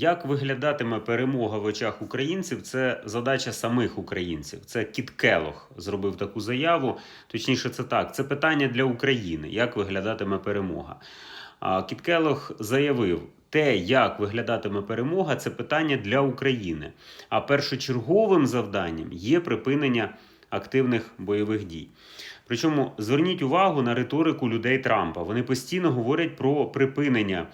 Як виглядатиме перемога в очах українців? Це задача самих українців. Це Кіт Келох зробив таку заяву. Точніше, це так. Це питання для України. Як виглядатиме перемога? Кіт Келох заявив. Те, як виглядатиме перемога, це питання для України. А першочерговим завданням є припинення активних бойових дій. Причому зверніть увагу на риторику людей Трампа. Вони постійно говорять про припинення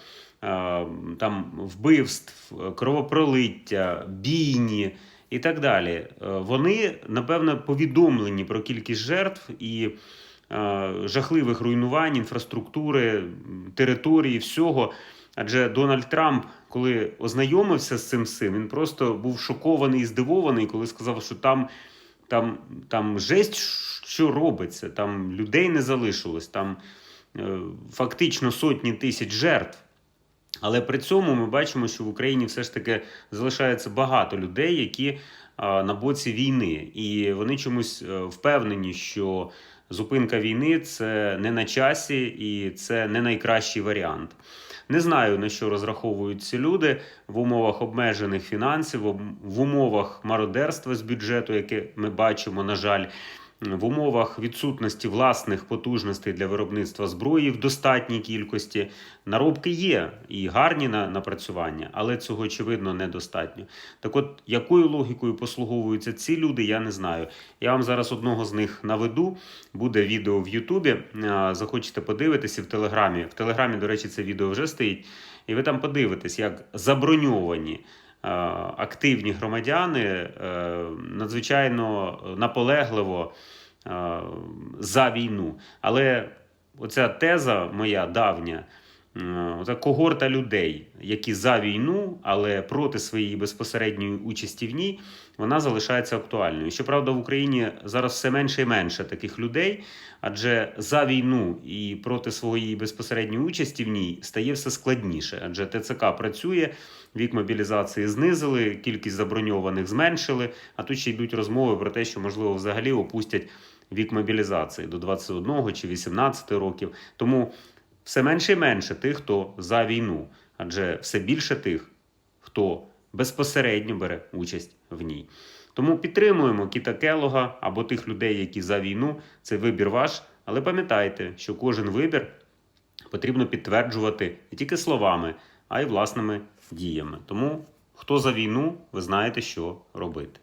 там вбивств, кровопролиття, бійні і так далі. Е, Вони, напевно, повідомлені про кількість жертв і е, жахливих руйнувань інфраструктури, території, всього. Адже Дональд Трамп, коли ознайомився з цим всім, він просто був шокований і здивований, коли сказав, що там, там, там жесть, що робиться, там людей не залишилось, там е, фактично сотні тисяч жертв. Але при цьому ми бачимо, що в Україні все ж таки залишається багато людей, які на боці війни, і вони чомусь е, впевнені, що зупинка війни це не на часі і це не найкращий варіант. Не знаю на що розраховують ці люди в умовах обмежених фінансів, в в умовах мародерства з бюджету, яке ми бачимо, на жаль, в умовах відсутності власних потужностей для виробництва зброї в достатній кількості. Наробки є і гарні на напрацювання, але цього очевидно недостатньо. Так от, якою логікою послуговуються ці люди, я не знаю. Я вам зараз одного з них наведу. Буде відео в Ютубі. Захочете подивитися в Телеграмі. В Телеграмі, до речі, це відео вже стоїть. І ви там подивитесь, як заброньовані активні громадяни е, надзвичайно наполегливо е, за війну. Але оця теза моя давня. Е, Оця когорта людей, які за війну, але проти своєї безпосередньої участі в ній, вона залишається актуальною. Щоправда, в Україні зараз все менше і менше таких людей, адже за війну і проти своєї безпосередньої участі в ній стає все складніше. Адже ТЦК працює, вік мобілізації знизили, кількість заброньованих зменшили. А тут ще йдуть розмови про те, що можливо взагалі опустять вік мобілізації до 21 чи 18 років. Тому все менше і менше тих, хто за війну, адже все більше тих, хто безпосередньо бере участь в ній. Тому підтримуємо Кіта Келога або тих людей, які за війну. Це вибір ваш. Але пам'ятайте, що кожен вибір потрібно підтверджувати не тільки словами, а й власними діями. Тому хто за війну, ви знаєте, що робити.